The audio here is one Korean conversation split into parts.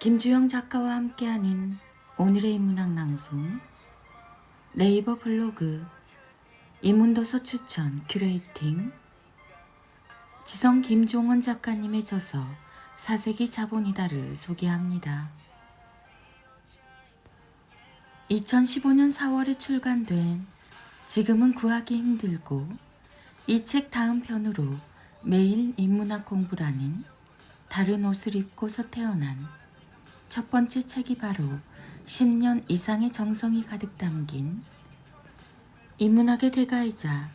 김주영 작가와 함께하는 오늘의 인문학 낭송 네이버 블로그 인문도서 추천 큐레이팅 지성 김종원 작가님의 저서 사색이 자본이다를 소개합니다. 2015년 4월에 출간된 지금은 구하기 힘들고 이 책 다음 편으로 매일 인문학 공부라는 다른 옷을 입고서 태어난 첫 번째 책이 바로 10년 이상의 정성이 가득 담긴 인문학의 대가이자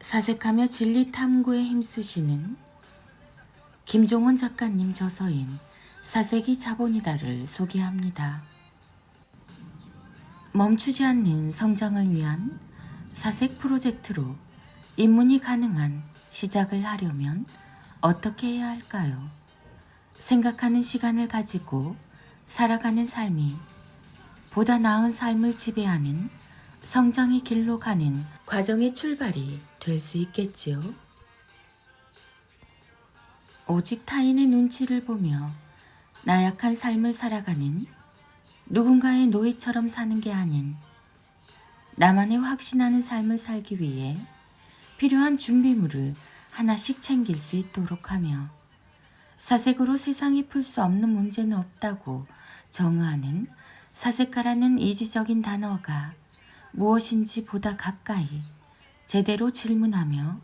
사색하며 진리 탐구에 힘쓰시는 김종원 작가님 저서인 사색이 자본이다를 소개합니다. 멈추지 않는 성장을 위한 사색 프로젝트로 입문이 가능한 시작을 하려면 어떻게 해야 할까요? 생각하는 시간을 가지고 살아가는 삶이 보다 나은 삶을 지배하는 성장의 길로 가는 과정의 출발이 될 수 있겠지요. 오직 타인의 눈치를 보며 나약한 삶을 살아가는 누군가의 노예처럼 사는 게 아닌 나만의 확신하는 삶을 살기 위해 필요한 준비물을 하나씩 챙길 수 있도록 하며 사색으로 세상이 풀 수 없는 문제는 없다고 정의하는 사색가라는 이지적인 단어가 무엇인지 보다 가까이 제대로 질문하며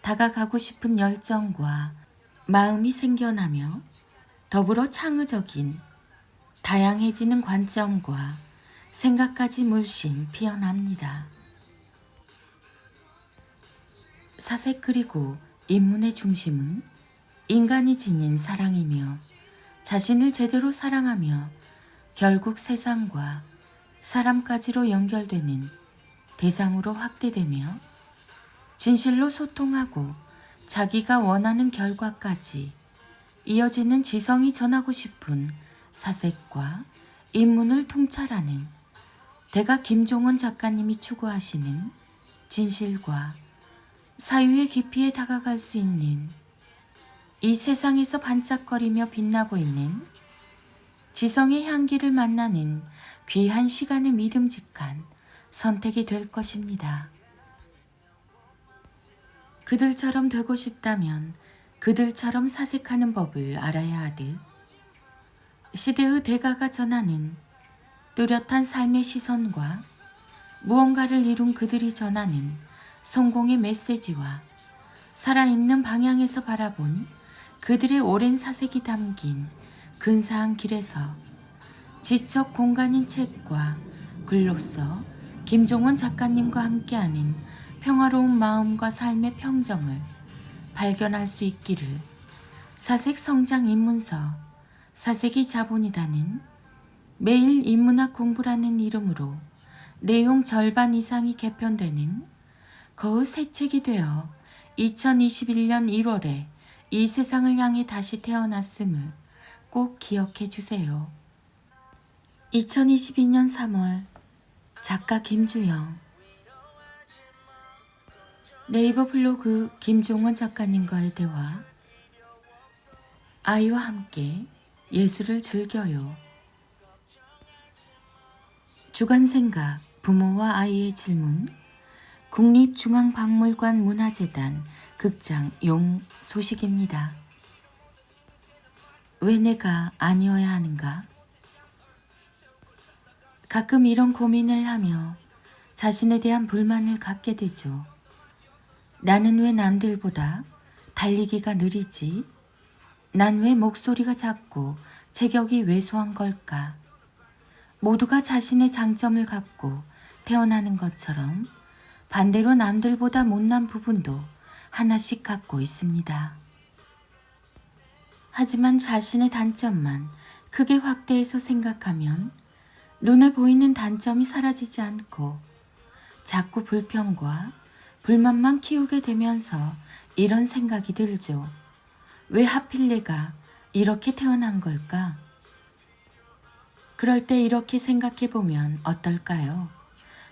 다가가고 싶은 열정과 마음이 생겨나며 더불어 창의적인 다양해지는 관점과 생각까지 물씬 피어납니다. 사색 그리고 인문의 중심은 인간이 지닌 사랑이며 자신을 제대로 사랑하며 결국 세상과 사람까지로 연결되는 대상으로 확대되며 진실로 소통하고 자기가 원하는 결과까지 이어지는 지성이 전하고 싶은 사색과 인문을 통찰하는 대가 김종원 작가님이 추구하시는 진실과 사유의 깊이에 다가갈 수 있는 이 세상에서 반짝거리며 빛나고 있는 지성의 향기를 만나는 귀한 시간의 믿음직한 선택이 될 것입니다. 그들처럼 되고 싶다면 그들처럼 사색하는 법을 알아야 하듯 시대의 대가가 전하는 뚜렷한 삶의 시선과 무언가를 이룬 그들이 전하는 성공의 메시지와 살아있는 방향에서 바라본 그들의 오랜 사색이 담긴 근사한 길에서 지적 공간인 책과 글로써 김종원 작가님과 함께하는 평화로운 마음과 삶의 평정을 발견할 수 있기를 사색 성장 입문서 사색이 자본이다는 매일 인문학 공부라는 이름으로 내용 절반 이상이 개편되는 거의 새 책이 되어 2021년 1월에 이 세상을 향해 다시 태어났음을 꼭 기억해 주세요. 2022년 3월 작가 김주영 네이버 블로그 김종원 작가님과의 대화 아이와 함께 예술을 즐겨요. 주간 생각 부모와 아이의 질문 국립중앙박물관 문화재단 극장 용 소식입니다. 왜 내가 아니어야 하는가? 가끔 이런 고민을 하며 자신에 대한 불만을 갖게 되죠. 나는 왜 남들보다 달리기가 느리지? 난 왜 목소리가 작고 체격이 왜소한 걸까? 모두가 자신의 장점을 갖고 태어나는 것처럼 반대로 남들보다 못난 부분도 하나씩 갖고 있습니다. 하지만 자신의 단점만 크게 확대해서 생각하면 눈에 보이는 단점이 사라지지 않고 자꾸 불평과 불만만 키우게 되면서 이런 생각이 들죠. 왜 하필 내가 이렇게 태어난 걸까? 그럴 때 이렇게 생각해 보면 어떨까요?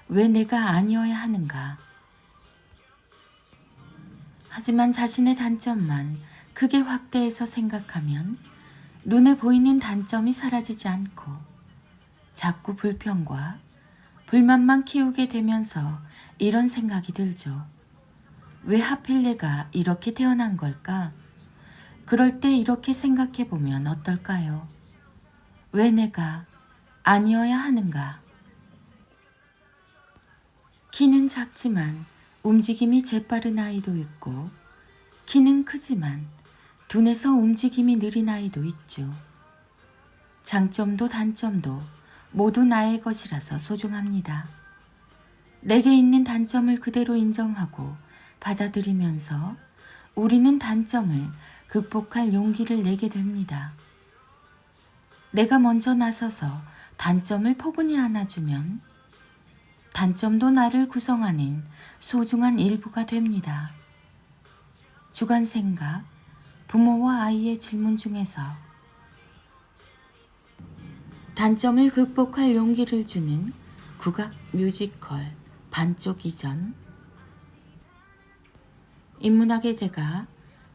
왜 내가 아니어야 하는가? 하지만 자신의 단점만 크게 확대해서 생각하면 눈에 보이는 단점이 사라지지 않고 자꾸 불평과 불만만 키우게 되면서 이런 생각이 들죠. 왜 하필 내가 이렇게 태어난 걸까? 그럴 때 이렇게 생각해 보면 어떨까요? 왜 내가 아니어야 하는가? 키는 작지만 움직임이 재빠른 아이도 있고, 키는 크지만 둔해서 움직임이 느린 아이도 있죠. 장점도 단점도 모두 나의 것이라서 소중합니다. 내게 있는 단점을 그대로 인정하고 받아들이면서 우리는 단점을 극복할 용기를 내게 됩니다. 내가 먼저 나서서 단점을 포근히 안아주면 단점도 나를 구성하는 소중한 일부가 됩니다. 주간 생각, 부모와 아이의 질문 중에서 단점을 극복할 용기를 주는 국악 뮤지컬 반쪽 이전 인문학의 대가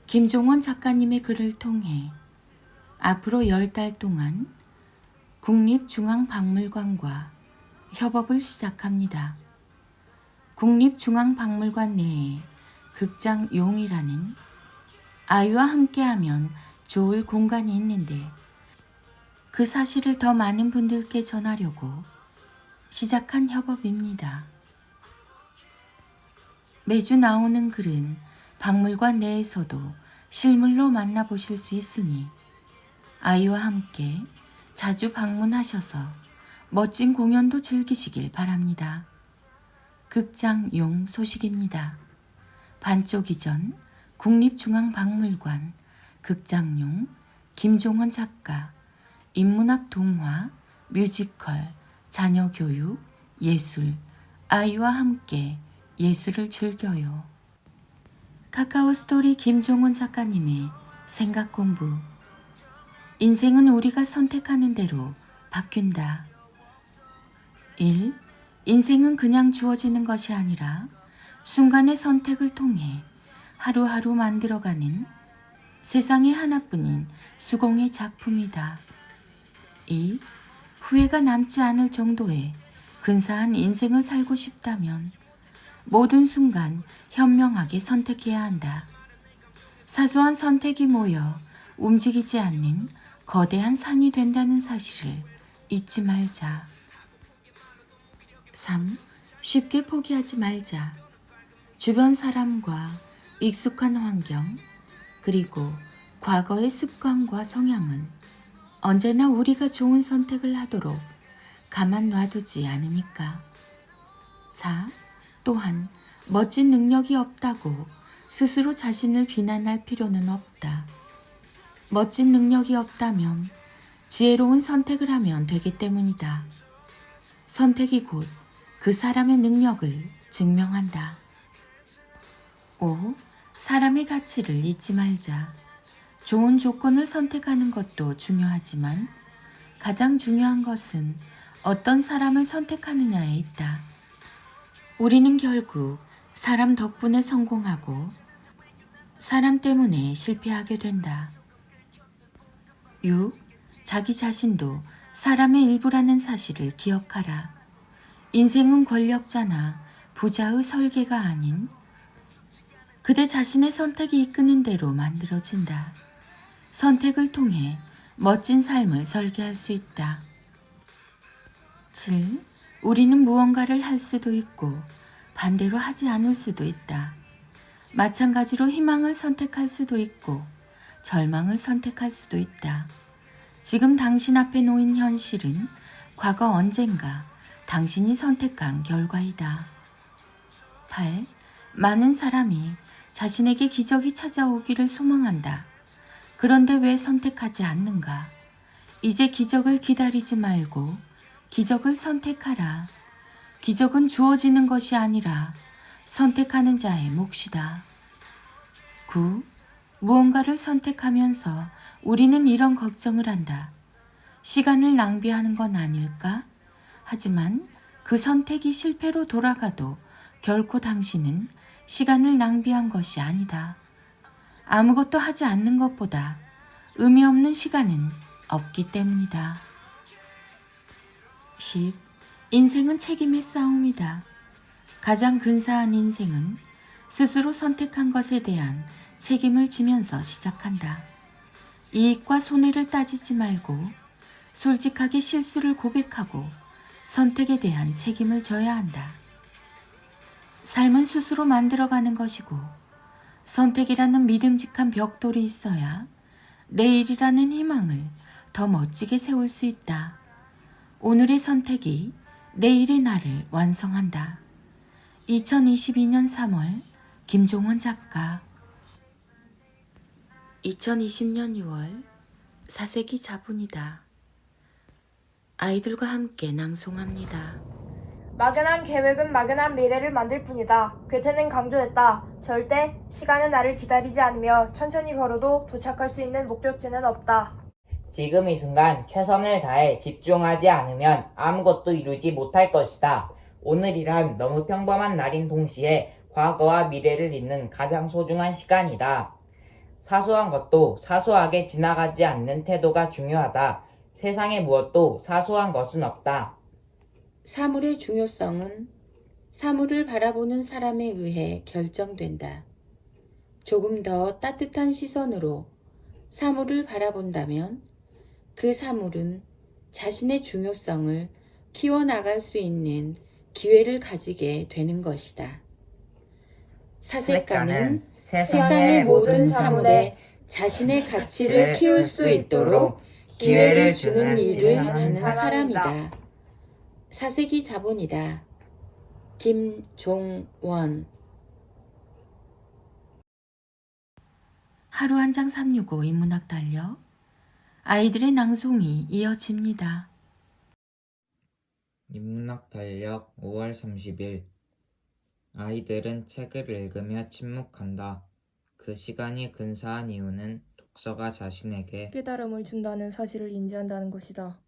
김종원 작가님의 글을 통해 앞으로 열달 동안 국립중앙박물관과 협업을 시작합니다. 국립중앙박물관 내에 극장 용이라는 아이와 함께하면 좋을 공간이 있는데 그 사실을 더 많은 분들께 전하려고 시작한 협업입니다. 매주 나오는 글은 박물관 내에서도 실물로 만나보실 수 있으니 아이와 함께 자주 방문하셔서 멋진 공연도 즐기시길 바랍니다. 극장 용 소식입니다. 반쪽 이전 국립중앙박물관 극장용 김종원 작가 인문학 동화 뮤지컬 자녀 교육 예술 아이와 함께 예술을 즐겨요. 카카오 스토리 김종원 작가님의 생각 공부 인생은 우리가 선택하는 대로 바뀐다. 1. 인생은 그냥 주어지는 것이 아니라 순간의 선택을 통해 하루하루 만들어가는 세상에 하나뿐인 수공의 작품이다. 2. 후회가 남지 않을 정도의 근사한 인생을 살고 싶다면 모든 순간 현명하게 선택해야 한다. 사소한 선택이 모여 움직이지 않는 거대한 산이 된다는 사실을 잊지 말자. 3. 쉽게 포기하지 말자. 주변 사람과 익숙한 환경, 그리고 과거의 습관과 성향은 언제나 우리가 좋은 선택을 하도록 가만 놔두지 않으니까. 4. 또한 멋진 능력이 없다고 스스로 자신을 비난할 필요는 없다. 멋진 능력이 없다면 지혜로운 선택을 하면 되기 때문이다. 선택이 곧 그 사람의 능력을 증명한다. 5. 사람의 가치를 잊지 말자. 좋은 조건을 선택하는 것도 중요하지만 가장 중요한 것은 어떤 사람을 선택하느냐에 있다. 우리는 결국 사람 덕분에 성공하고 사람 때문에 실패하게 된다. 6. 자기 자신도 사람의 일부라는 사실을 기억하라. 인생은 권력자나 부자의 설계가 아닌 그대 자신의 선택이 이끄는 대로 만들어진다. 선택을 통해 멋진 삶을 설계할 수 있다. 7. 우리는 무언가를 할 수도 있고 반대로 하지 않을 수도 있다. 마찬가지로 희망을 선택할 수도 있고 절망을 선택할 수도 있다. 지금 당신 앞에 놓인 현실은 과거 언젠가 당신이 선택한 결과이다. 8. 많은 사람이 자신에게 기적이 찾아오기를 소망한다. 그런데 왜 선택하지 않는가? 이제 기적을 기다리지 말고 기적을 선택하라. 기적은 주어지는 것이 아니라 선택하는 자의 몫이다. 9. 무언가를 선택하면서 우리는 이런 걱정을 한다. 시간을 낭비하는 건 아닐까? 하지만 그 선택이 실패로 돌아가도 결코 당신은 시간을 낭비한 것이 아니다. 아무것도 하지 않는 것보다 의미 없는 시간은 없기 때문이다. 10. 인생은 책임의 싸움이다. 가장 근사한 인생은 스스로 선택한 것에 대한 책임을 지면서 시작한다. 이익과 손해를 따지지 말고 솔직하게 실수를 고백하고 선택에 대한 책임을 져야 한다. 삶은 스스로 만들어가는 것이고 선택이라는 믿음직한 벽돌이 있어야 내일이라는 희망을 더 멋지게 세울 수 있다. 오늘의 선택이 내일의 나를 완성한다. 2022년 3월 김종원 작가 2020년 6월 사색이 자분이다. 아이들과 함께 낭송합니다. 막연한 계획은 막연한 미래를 만들 뿐이다. 괴테는 강조했다. 절대 시간은 나를 기다리지 않으며 천천히 걸어도 도착할 수 있는 목적지는 없다. 지금 이 순간 최선을 다해 집중하지 않으면 아무것도 이루지 못할 것이다. 오늘이란 너무 평범한 날인 동시에 과거와 미래를 잇는 가장 소중한 시간이다. 사소한 것도 사소하게 지나가지 않는 태도가 중요하다. 세상에 무엇도 사소한 것은 없다. 사물의 중요성은 사물을 바라보는 사람에 의해 결정된다. 조금 더 따뜻한 시선으로 사물을 바라본다면 그 사물은 자신의 중요성을 키워나갈 수 있는 기회를 가지게 되는 것이다. 사색가는 세상의 모든 사물에 자신의 가치를 키울 수 있도록 기회를 주는 일을 하는 사람이다. 사색이 자본이다. 김종원 하루 한 장 365 인문학 달력 아이들의 낭송이 이어집니다. 인문학 달력 5월 30일 아이들은 책을 읽으며 침묵한다. 그 시간이 근사한 이유는 독서가 자신에게 깨달음을 준다는 사실을 인지한다는 것이다.